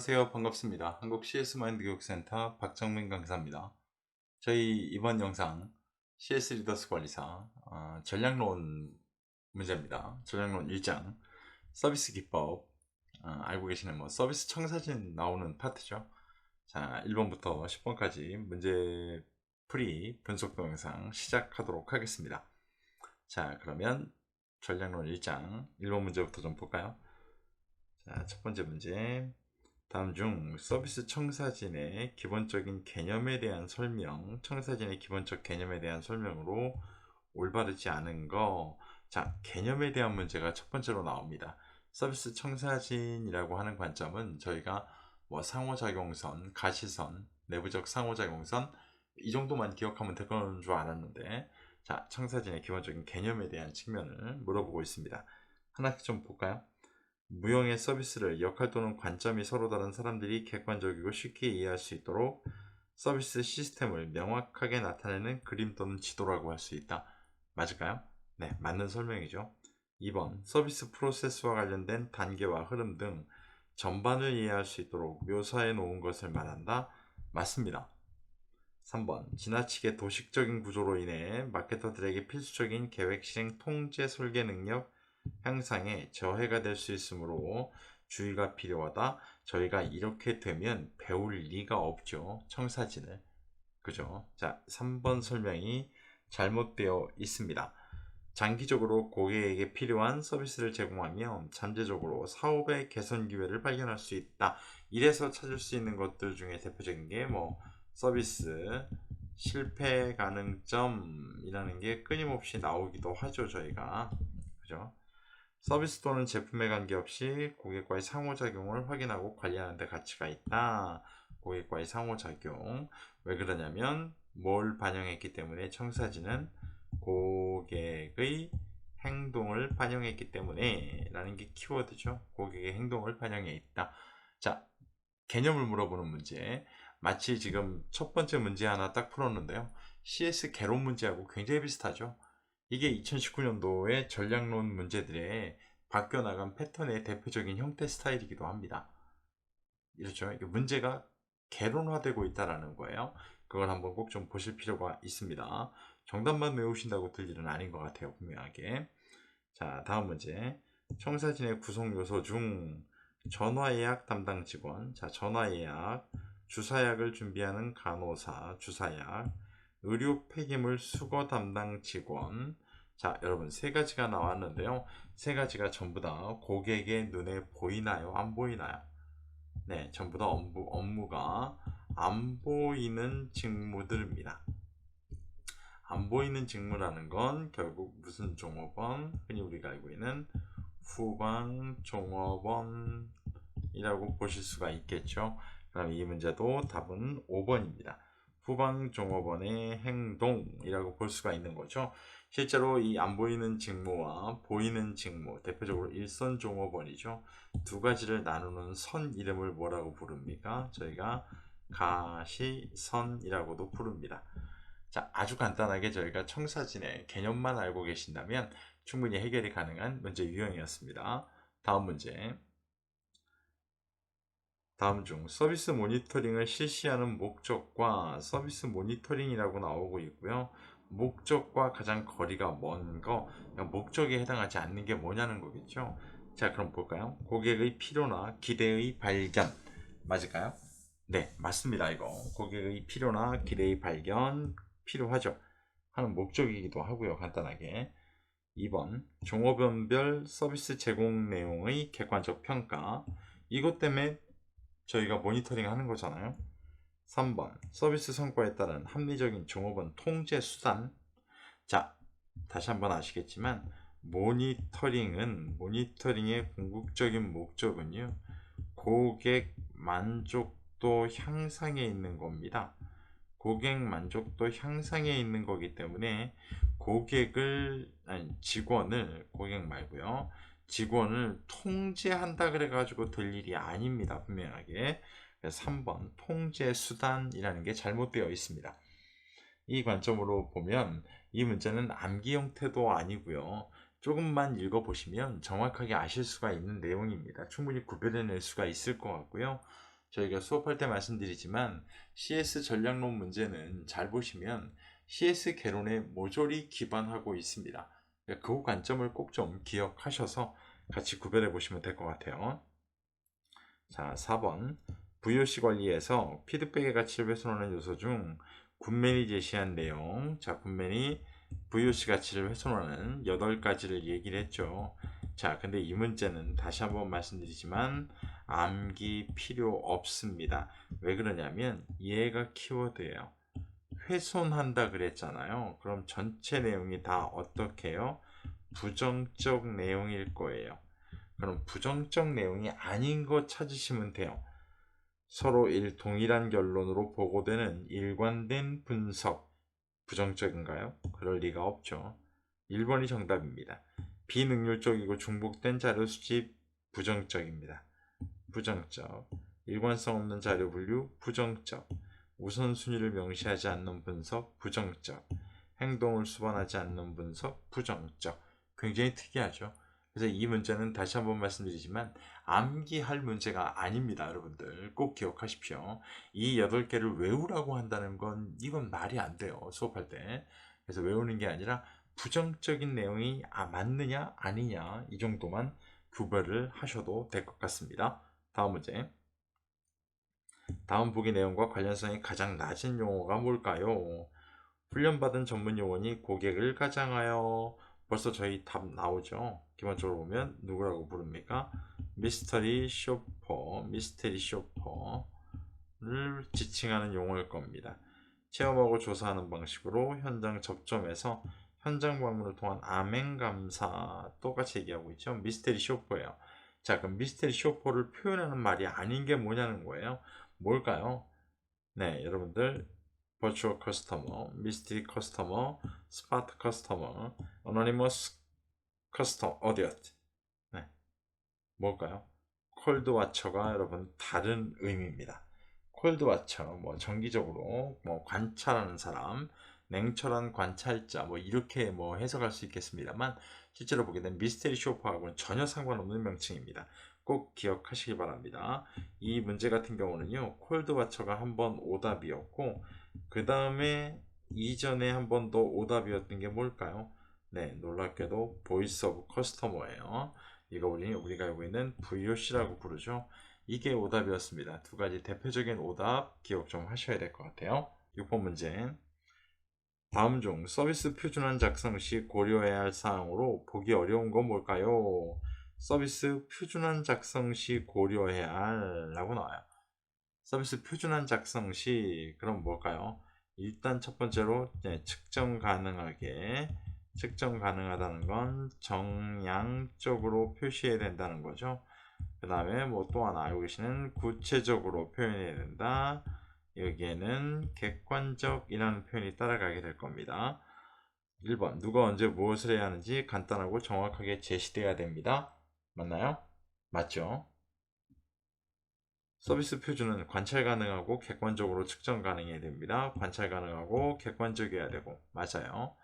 안녕하세요. 반갑습니다. 한국 CS 마인드 교육센터 박정민 강사입니다. 저희 이번 영상 CS 리더스 관리사 어, 전략론 문제입니다. 전략론 1장 서비스 기법 어, 알고 계시는 뭐 서비스 청사진 나오는 파트죠. 자 1번부터 10번까지 문제 풀이 분석 동영상 시작하도록 하겠습니다. 자 그러면 전략론 1장 1번 문제부터 좀 볼까요? 자, 첫 번째 문제. 다음 중 서비스 청사진의 기본적인 개념에 대한 설명, 청사진의 기본적 개념에 대한 설명으로 올바르지 않은 거. 자, 개념에 대한 문제가 첫 번째로 나옵니다. 서비스 청사진이라고 하는 관점은 저희가 뭐 상호작용선, 가시선, 내부적 상호작용선 이 정도만 기억하면 될 거는 줄 알았는데 자, 청사진의 기본적인 개념에 대한 측면을 물어보고 있습니다. 하나씩 좀 볼까요? 무형의 서비스를 역할 또는 관점이 서로 다른 사람들이 객관적이고 쉽게 이해할 수 있도록 서비스 시스템을 명확하게 나타내는 그림 또는 지도라고 할 수 있다. 맞을까요? 네, 맞는 설명이죠. 2번, 서비스 프로세스와 관련된 단계와 흐름 등 전반을 이해할 수 있도록 묘사해 놓은 것을 말한다. 맞습니다. 3번, 지나치게 도식적인 구조로 인해 마케터들에게 필수적인 계획 실행 통제 설계 능력 향상에 저해가 될 수 있으므로 주의가 필요하다. 저희가 이렇게 되면 배울 리가 없죠. 청사진을. 그죠? 자, 3번 설명이 잘못되어 있습니다. 장기적으로 고객에게 필요한 서비스를 제공하면 잠재적으로 사업의 개선 기회를 발견할 수 있다. 이래서 찾을 수 있는 것들 중에 대표적인 게 뭐 서비스 실패 가능점이라는 게 끊임없이 나오기도 하죠, 저희가. 그죠? 서비스 또는 제품에 관계없이 고객과의 상호작용을 확인하고 관리하는 데 가치가 있다. 고객과의 상호작용. 왜 그러냐면 뭘 반영했기 때문에 청사진은 고객의 행동을 반영했기 때문에 라는 게 키워드죠. 고객의 행동을 반영해 있다. 자, 개념을 물어보는 문제. 마치 지금 첫 번째 문제 하나 딱 풀었는데요. CS 개론 문제하고 굉장히 비슷하죠. 이게 2019년도의 전략론 문제들의 바뀌어나간 패턴의 대표적인 형태 스타일이기도 합니다. 이렇죠. 문제가 개론화되고 있다는 거예요. 그걸 한번 꼭 좀 보실 필요가 있습니다. 정답만 외우신다고 될 일은 아닌 것 같아요. 분명하게. 자, 다음 문제. 청사진의 구성 요소 중 전화예약 담당 직원. 자, 전화예약. 주사약을 준비하는 간호사. 주사약. 의료 폐기물 수거 담당 직원. 자, 여러분 세 가지가 나왔는데요. 세 가지가 전부 다 고객의 눈에 보이나요? 안 보이나요? 네, 전부 다 업무, 업무가 안 보이는 직무들입니다. 안 보이는 직무라는 건 결국 무슨 종업원, 흔히 우리가 알고 있는 후방 종업원이라고 보실 수가 있겠죠. 그럼 이 문제도 답은 5번입니다. 후방 종업원의 행동이라고 볼 수가 있는 거죠. 실제로 이 안 보이는 직무와 보이는 직무, 대표적으로 일선 종업원이죠. 두 가지를 나누는 선 이름을 뭐라고 부릅니까? 저희가 가시선이라고도 부릅니다. 자, 아주 간단하게 저희가 청사진의 개념만 알고 계신다면 충분히 해결이 가능한 문제 유형이었습니다. 다음 문제. 다음 중 서비스 모니터링을 실시하는 목적과 서비스 모니터링이라고 나오고 있고요. 목적과 가장 거리가 먼 거, 목적에 해당하지 않는 게 뭐냐는 거겠죠. 자, 그럼 볼까요? 고객의 필요나 기대의 발견. 맞을까요? 네, 맞습니다. 이거. 고객의 필요나 기대의 발견 필요하죠. 하는 목적이기도 하고요. 간단하게. 2번. 종업원별 서비스 제공 내용의 객관적 평가. 이것 때문에 저희가 모니터링 하는 거잖아요. 3번 서비스 성과에 따른 합리적인 종업원 통제 수단 자 다시 한번 아시겠지만 모니터링은 모니터링의 궁극적인 목적은요 고객 만족도 향상에 있는 겁니다 고객 만족도 향상에 있는 거기 때문에 고객을 아니 직원을 고객 말고요 직원을 통제한다 그래 가지고 될 일이 아닙니다 분명하게 3번 통제 수단이라는 게 잘못되어 있습니다. 이 관점으로 보면 이 문제는 암기 형태도 아니고요. 조금만 읽어보시면 정확하게 아실 수가 있는 내용입니다. 충분히 구별해낼 수가 있을 것 같고요. 저희가 수업할 때 말씀드리지만 CS 전략론 문제는 잘 보시면 CS 개론에 모조리 기반하고 있습니다. 그 관점을 꼭 좀 기억하셔서 같이 구별해 보시면 될 것 같아요. 자, 4번. VOC 관리에서 피드백의 가치를 훼손하는 요소 중 굿맨이 제시한 내용. 자, 굿맨이 VOC 가치를 훼손하는 8가지를 얘기를 했죠. 자, 근데 이 문제는 다시 한번 말씀드리지만 암기 필요 없습니다. 왜 그러냐면 얘가 키워드예요. 훼손한다 그랬잖아요. 그럼 전체 내용이 다 어떻게 해요? 부정적 내용일 거예요. 그럼 부정적 내용이 아닌 거 찾으시면 돼요. 서로 일 동일한 결론으로 보고되는 일관된 분석. 부정적인가요? 그럴 리가 없죠. 1번이 정답입니다. 비능률적이고 중복된 자료 수집 부정적입니다. 부정적. 일관성 없는 자료 분류 부정적. 우선순위를 명시하지 않는 분석 부정적. 행동을 수반하지 않는 분석 부정적. 굉장히 특이하죠. 그래서 이 문제는 다시 한번 말씀드리지만 암기할 문제가 아닙니다, 여러분들. 꼭 기억하십시오. 이 8개를 외우라고 한다는 건 이건 말이 안 돼요, 수업할 때. 그래서 외우는 게 아니라 부정적인 내용이 아, 맞느냐, 아니냐, 이 정도만 구별을 하셔도 될 것 같습니다. 다음 문제. 다음 보기 내용과 관련성이 가장 낮은 용어가 뭘까요? 훈련받은 전문 요원이 고객을 가장하여 벌써 저희 답 나오죠. 기본적으로 보면 누구라고 부릅니까? 미스터리 쇼퍼, 미스테리 쇼퍼를 지칭하는 용어일 겁니다. 체험하고 조사하는 방식으로 현장 접점에서 현장 방문을 통한 암행 감사 똑같이 얘기하고 있죠. 미스테리 쇼퍼예요. 자, 그럼 미스테리 쇼퍼를 표현하는 말이 아닌 게 뭐냐는 거예요. 뭘까요? 네, 여러분들 버추어 커스터머, 미스테리 커스터머, 스파트 커스터머, 어노니머스 커스터 어디엇 네. 뭘까요? 콜드와처가 여러분 다른 의미입니다. 콜드와처 뭐 정기적으로 뭐 관찰하는 사람, 냉철한 관찰자 뭐 이렇게 뭐 해석할 수 있겠습니다만 실제로 보게 된 미스테리 쇼퍼하고는 전혀 상관없는 명칭입니다. 꼭 기억하시기 바랍니다. 이 문제 같은 경우는요, 콜드와처가 한 번 오답이었고, 그 다음에 이전에 한 번 더 오답이었던 게 뭘까요? 네, 놀랍게도 보이스 오브 커스터머예요. 이거 우리, 우리가 알고 있는 VOC라고 부르죠. 이게 오답이었습니다. 두 가지 대표적인 오답 기억 좀 하셔야 될 것 같아요. 6번 문제. 다음 중 서비스 표준안 작성 시 고려해야 할 사항으로 보기 어려운 건 뭘까요? 서비스 표준안 작성 시 고려해야 할 라고 나와요. 서비스 표준안 작성 시 그럼 뭘까요? 일단 첫 번째로 네, 측정 가능하게 측정 가능하다는 건 정량적으로 표시해야 된다는 거죠. 그 다음에 뭐 또 하나 알고 계시는 구체적으로 표현해야 된다. 여기에는 객관적이라는 표현이 따라가게 될 겁니다. 1번 누가 언제 무엇을 해야 하는지 간단하고 정확하게 제시돼야 됩니다. 맞나요? 맞죠? 서비스 표준은 관찰 가능하고 객관적으로 측정 가능해야 됩니다. 관찰 가능하고 객관적이어야 되고 맞아요.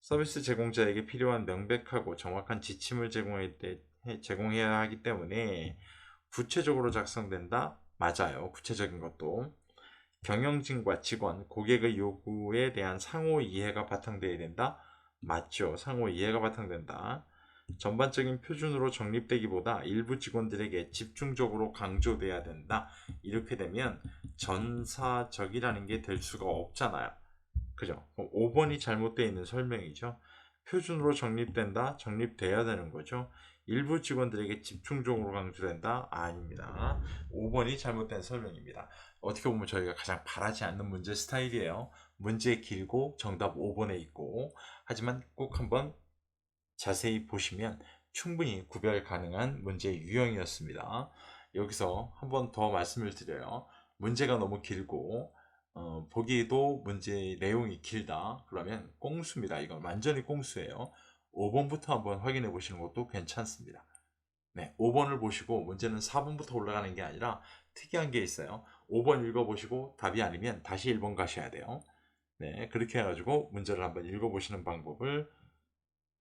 서비스 제공자에게 필요한 명백하고 정확한 지침을 제공해야 하기 때문에 구체적으로 작성된다? 맞아요. 구체적인 것도. 경영진과 직원, 고객의 요구에 대한 상호 이해가 바탕되어야 된다? 맞죠. 상호 이해가 바탕된다. 전반적인 표준으로 정립되기보다 일부 직원들에게 집중적으로 강조돼야 된다. 이렇게 되면 전사적이라는 게 될 수가 없잖아요. 그죠? 5번이 잘못되어 있는 설명이죠. 표준으로 정립된다, 정립돼야 되는 거죠. 일부 직원들에게 집중적으로 강조된다? 아닙니다. 5번이 잘못된 설명입니다. 어떻게 보면 저희가 가장 바라지 않는 문제 스타일이에요. 문제 길고 정답 5번에 있고 하지만 꼭 한번 자세히 보시면 충분히 구별 가능한 문제 유형이었습니다. 여기서 한 번 더 말씀을 드려요. 문제가 너무 길고 어, 보기에도 문제 내용이 길다 그러면 꽁수입니다. 이건 완전히 꽁수예요. 5번부터 한번 확인해 보시는 것도 괜찮습니다. 네, 5번을 보시고 문제는 4번부터 올라가는 게 아니라 특이한 게 있어요. 5번 읽어보시고 답이 아니면 다시 1번 가셔야 돼요. 네, 그렇게 해가지고 문제를 한번 읽어보시는 방법을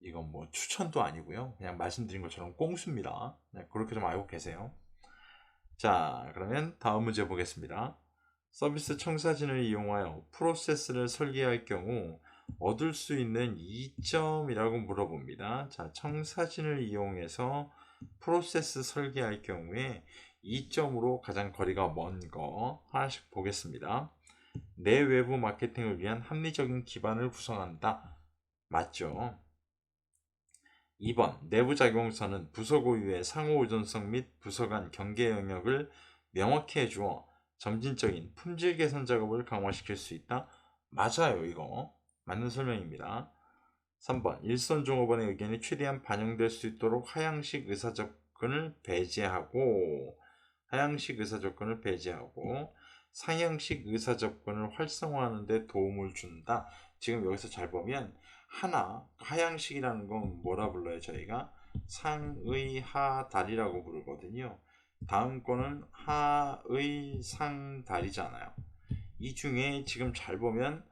이건 뭐 추천도 아니고요. 그냥 말씀드린 것처럼 꽁수입니다. 네, 그렇게 좀 알고 계세요. 자, 그러면 다음 문제 보겠습니다. 서비스 청사진을 이용하여 프로세스를 설계할 경우 얻을 수 있는 이점이라고 물어봅니다. 자, 청사진을 이용해서 프로세스 설계할 경우에 이점으로 가장 거리가 먼 거 하나씩 보겠습니다. 내 외부 마케팅을 위한 합리적인 기반을 구성한다. 맞죠? 2번 내부 작용선은 부서 고유의 상호 의존성 및 부서 간 경계 영역을 명확히 해주어 점진적인 품질 개선 작업을 강화시킬 수 있다. 맞아요, 이거. 맞는 설명입니다. 3번 일선 종업원의 의견이 최대한 반영될 수 있도록 하향식 의사 접근을 배제하고 하향식 의사 접근을 배제하고 상향식 의사 접근을 활성화하는 데 도움을 준다. 지금 여기서 잘 보면 하나 하향식이라는 건 뭐라 불러요 저희가? 상의하달이라고 부르거든요. 다음 거는 하의상달이잖아요. 이 중에 지금 잘 보면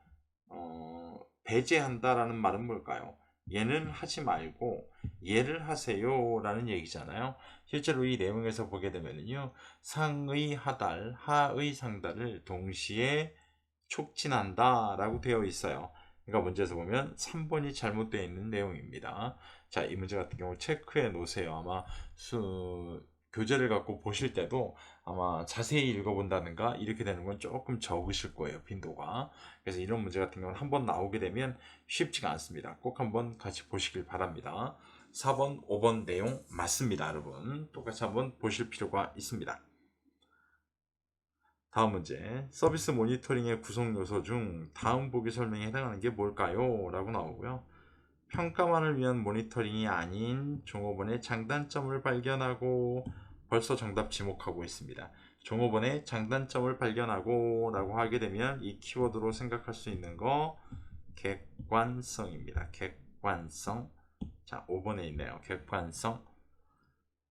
어, 배제한다라는 말은 뭘까요? 얘는 하지 말고 얘를 하세요 라는 얘기잖아요. 실제로 이 내용에서 보게 되면요 상의하달 하의상달을 동시에 촉진한다 라고 되어 있어요 그러니까 문제에서 보면 3번이 잘못되어 있는 내용입니다. 자, 이 문제 같은 경우 체크해 놓으세요. 아마 수, 교재를 갖고 보실 때도 아마 자세히 읽어본다든가 이렇게 되는 건 조금 적으실 거예요. 빈도가. 그래서 이런 문제 같은 경우는 한 번 나오게 되면 쉽지가 않습니다. 꼭 한번 같이 보시길 바랍니다. 4번, 5번 내용 맞습니다. 여러분. 똑같이 한번 보실 필요가 있습니다. 다음 문제. 서비스 모니터링의 구성 요소 중 다음 보기 설명에 해당하는 게 뭘까요? 라고 나오고요. 평가만을 위한 모니터링이 아닌 종업원의 장단점을 발견하고 벌써 정답 지목하고 있습니다. 종업원의 장단점을 발견하고 라고 하게 되면 이 키워드로 생각할 수 있는 거 객관성입니다. 객관성. 자 5번에 있네요. 객관성.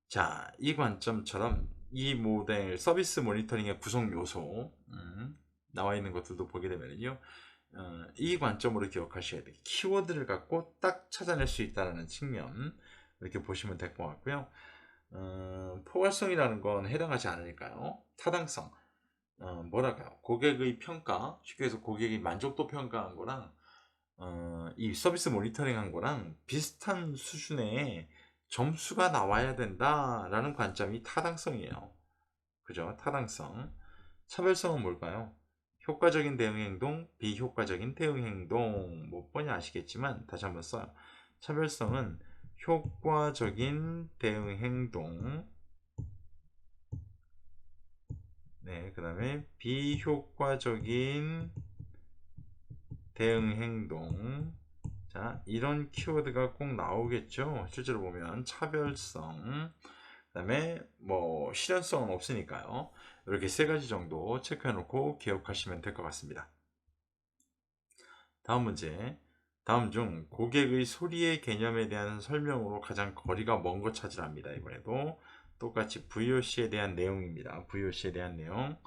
자 이 관점처럼 이 모델 서비스 모니터링의 구성 요소 음, 나와 있는 것들도 보게 되면요 어, 이 관점으로 기억하셔야 돼요. 키워드를 갖고 딱 찾아낼 수 있다는 측면 이렇게 보시면 될 것 같고요. 어, 포괄성이라는 건 해당하지 않으니까요. 타당성. 어, 뭐랄까요? 고객의 평가 쉽게 해서 고객이 만족도 평가한 거랑 어, 이 서비스 모니터링 한 거랑 비슷한 수준의 점수가 나와야 된다라는 관점이 타당성이에요. 그죠? 타당성. 차별성은 뭘까요? 효과적인 대응 행동, 비효과적인 대응 행동. 몇 번이 아시겠지만 다시 한번 써요. 차별성은 효과적인 대응 행동. 네, 그 다음에 비효과적인 대응 행동. 자, 이런 키워드가 꼭 나오겠죠. 실제로 보면 차별성, 그 다음에 뭐 실현성은 없으니까요. 이렇게 세 가지 정도 체크해 놓고 기억하시면 될 것 같습니다. 다음 문제. 다음 중 고객의 소리의 개념에 대한 설명으로 가장 거리가 먼 것 찾으랍니다. 이번에도 똑같이 VOC에 대한 내용입니다. VOC에 대한 내용.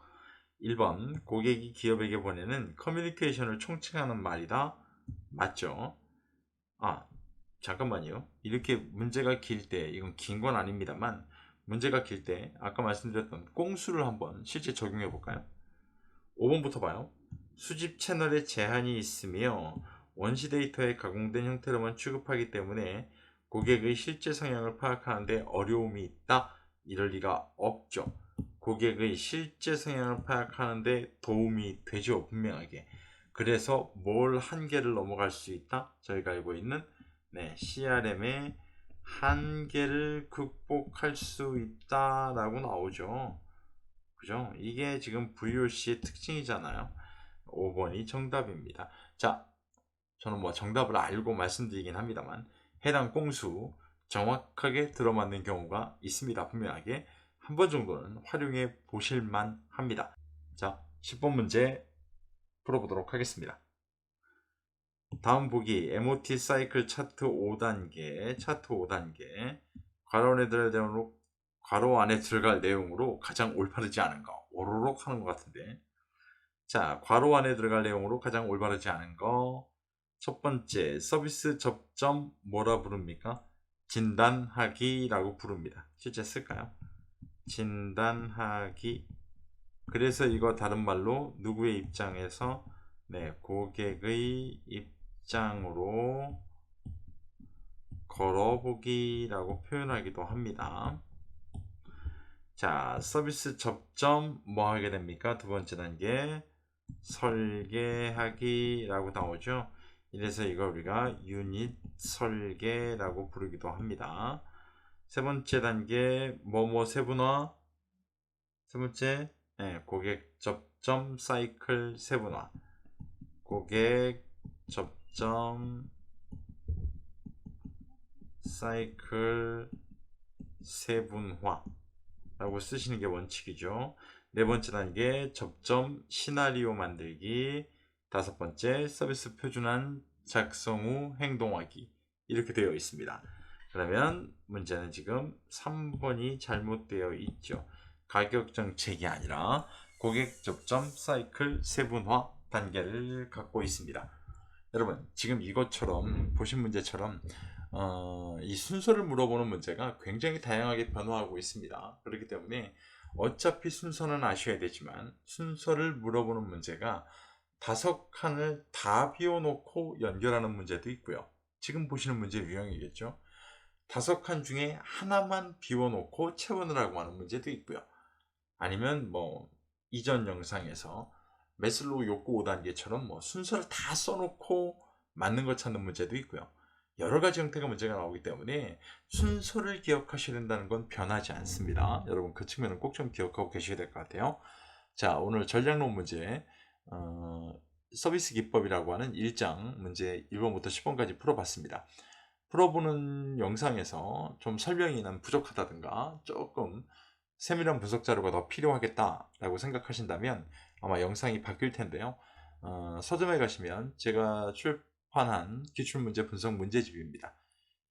1번 고객이 기업에게 보내는 커뮤니케이션을 총칭하는 말이다. 맞죠? 아 잠깐만요. 이렇게 문제가 길 때 이건 긴 건 아닙니다만 문제가 길 때 아까 말씀드렸던 꽁수를 한번 실제 적용해 볼까요? 5번부터 봐요. 수집 채널에 제한이 있으며 원시 데이터에 가공된 형태로만 취급하기 때문에 고객의 실제 성향을 파악하는데 어려움이 있다. 이럴 리가 없죠. 고객의 실제 성향을 파악하는데 도움이 되죠 분명하게 그래서 뭘 한계를 넘어갈 수 있다? 저희가 알고 있는 네, CRM의 한계를 극복할 수 있다라고 나오죠. 그죠? 이게 지금 VOC의 특징이잖아요. 5번이 정답입니다. 자, 저는 뭐 정답을 알고 말씀드리긴 합니다만 해당 꽁수 정확하게 들어맞는 경우가 있습니다. 분명하게 한 번 정도는 활용해 보실만 합니다. 자, 10번 문제 풀어보도록 하겠습니다. 다음 보기 MOT 사이클 차트 5단계 차트 5단계 괄호 안에 내용으로 괄호 안에 들어갈 내용으로 가장 올바르지 않은 거 오로록 하는 것 같은데 자 괄호 안에 들어갈 내용으로 가장 올바르지 않은 거 첫 번째 서비스 접점 뭐라 부릅니까? 진단하기라고 부릅니다. 실제 쓸까요? 진단하기 그래서 이거 다른 말로 누구의 입장에서 네, 고객의 입장으로 걸어보기라고 표현하기도 합니다. 자, 서비스 접점 뭐 하게 됩니까? 두 번째 단계 설계하기라고 나오죠. 이래서 이거 우리가 유닛 설계라고 부르기도 합니다. 세 번째 단계 뭐뭐 세분화 세 번째 네, 고객 접점 사이클 세분화 고객 접점 사이클 세분화 라고 쓰시는 게 원칙이죠. 네 번째 단계 접점 시나리오 만들기 다섯 번째 서비스 표준안 작성 후 행동하기 이렇게 되어 있습니다. 그러면 문제는 지금 3번이 잘못되어 있죠. 가격 정책이 아니라 고객 접점 사이클 세분화 단계를 갖고 있습니다. 여러분 지금 이것처럼 보신 문제처럼 어, 이 순서를 물어보는 문제가 굉장히 다양하게 변화하고 있습니다. 그렇기 때문에 어차피 순서는 아셔야 되지만 순서를 물어보는 문제가 다섯 칸을 다 비워놓고 연결하는 문제도 있고요. 지금 보시는 문제 유형이겠죠. 다섯 칸 중에 하나만 비워놓고 채우느라고 하는 문제도 있고요. 아니면 뭐 이전 영상에서 메슬로우 욕구 5단계처럼 뭐 순서를 다 써놓고 맞는 걸 찾는 문제도 있고요. 여러 가지 형태가 문제가 나오기 때문에 순서를 기억하셔야 된다는 건 변하지 않습니다. 여러분 그 측면은 꼭 좀 기억하고 계셔야 될 것 같아요. 자 오늘 전략론 문제 어, 서비스 기법이라고 하는 1장 문제 1번부터 10번까지 풀어봤습니다. 풀어보는 영상에서 좀 설명이 난 부족하다든가 조금 세밀한 분석 자료가 더 필요하겠다라고 생각하신다면 아마 영상이 바뀔 텐데요. 어, 서점에 가시면 제가 출판한 기출문제 분석 문제집입니다.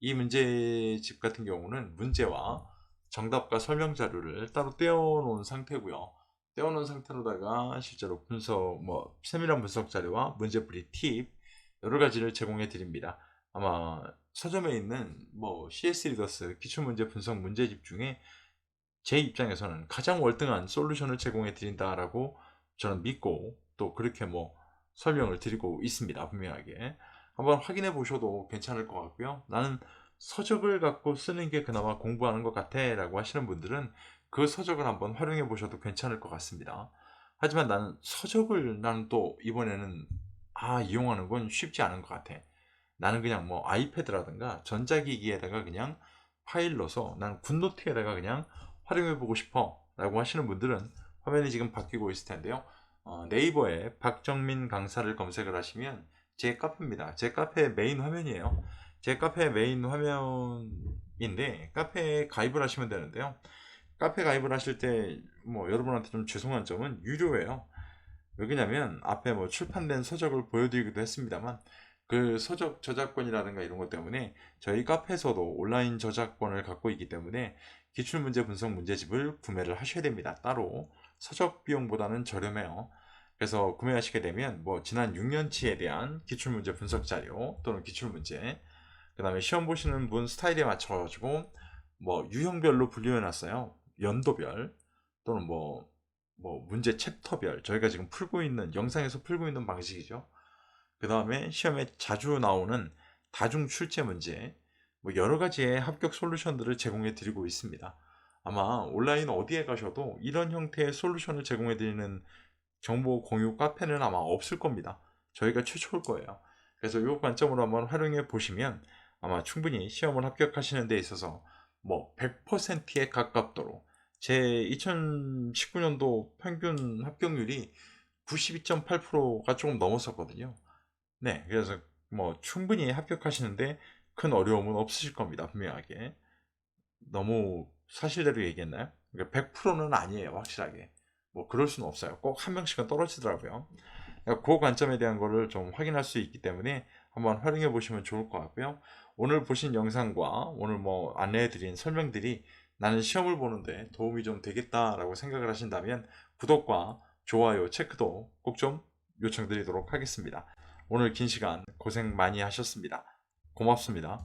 이 문제집 같은 경우는 문제와 정답과 설명 자료를 따로 떼어놓은 상태고요. 떼어놓은 상태로다가 실제로 분석, 뭐 세밀한 분석 자료와 문제풀이 팁 여러 가지를 제공해 드립니다. 아마 서점에 있는 뭐 CS 리더스 기출문제 분석 문제집 중에 제 입장에서는 가장 월등한 솔루션을 제공해 드린다라고 저는 믿고 또 그렇게 뭐 설명을 드리고 있습니다. 분명하게. 한번 확인해 보셔도 괜찮을 것 같고요. 나는 서적을 갖고 쓰는 게 그나마 공부하는 것 같아 라고 하시는 분들은 그 서적을 한번 활용해 보셔도 괜찮을 것 같습니다. 하지만 나는 서적을 나는 또 이번에는 아 이용하는 건 쉽지 않은 것 같아. 나는 그냥 뭐 아이패드라든가 전자기기에다가 그냥 파일 넣어서 나는 굿노트에다가 그냥 활용해 보고 싶어 라고 하시는 분들은 화면이 지금 바뀌고 있을 텐데요. 어, 네이버에 박정민 강사를 검색을 하시면 제 카페입니다. 제 카페 메인 화면이에요. 제 카페 메인 화면인데 카페에 가입을 하시면 되는데요. 카페 가입을 하실 때 뭐 여러분한테 좀 죄송한 점은 유료예요. 왜냐면 앞에 뭐 출판된 서적을 보여드리기도 했습니다만 그 서적 저작권이라든가 이런 것 때문에 저희 카페에서도 온라인 저작권을 갖고 있기 때문에 기출문제 분석 문제집을 구매를 하셔야 됩니다. 따로 서적 비용보다는 저렴해요. 그래서 구매하시게 되면 뭐 지난 6년치에 대한 기출문제 분석 자료 또는 기출문제 그 다음에 시험 보시는 분 스타일에 맞춰가지고 뭐 유형별로 분류해 놨어요. 연도별 또는 뭐, 뭐 문제 챕터별 저희가 지금 풀고 있는 영상에서 풀고 있는 방식이죠. 그 다음에 시험에 자주 나오는 다중 출제 문제 뭐 여러 가지의 합격 솔루션들을 제공해 드리고 있습니다. 아마 온라인 어디에 가셔도 이런 형태의 솔루션을 제공해 드리는 정보 공유 카페는 아마 없을 겁니다. 저희가 최초일 거예요. 그래서 이 관점으로 한번 활용해 보시면 아마 충분히 시험을 합격하시는 데 있어서 뭐 100%에 가깝도록 제 2019년도 평균 합격률이 92.8%가 조금 넘었었거든요. 네, 그래서 뭐 충분히 합격하시는데 큰 어려움은 없으실 겁니다. 분명하게. 너무 사실대로 얘기했나요? 100%는 아니에요. 확실하게. 뭐 그럴 수는 없어요. 꼭 한 명씩은 떨어지더라고요. 그러니까 그 관점에 대한 거를 좀 확인할 수 있기 때문에 한번 활용해 보시면 좋을 것 같고요. 오늘 보신 영상과 오늘 뭐 안내해 드린 설명들이 나는 시험을 보는데 도움이 좀 되겠다라고 생각을 하신다면 구독과 좋아요, 체크도 꼭 좀 요청드리도록 하겠습니다. 오늘 긴 시간 고생 많이 하셨습니다. 고맙습니다.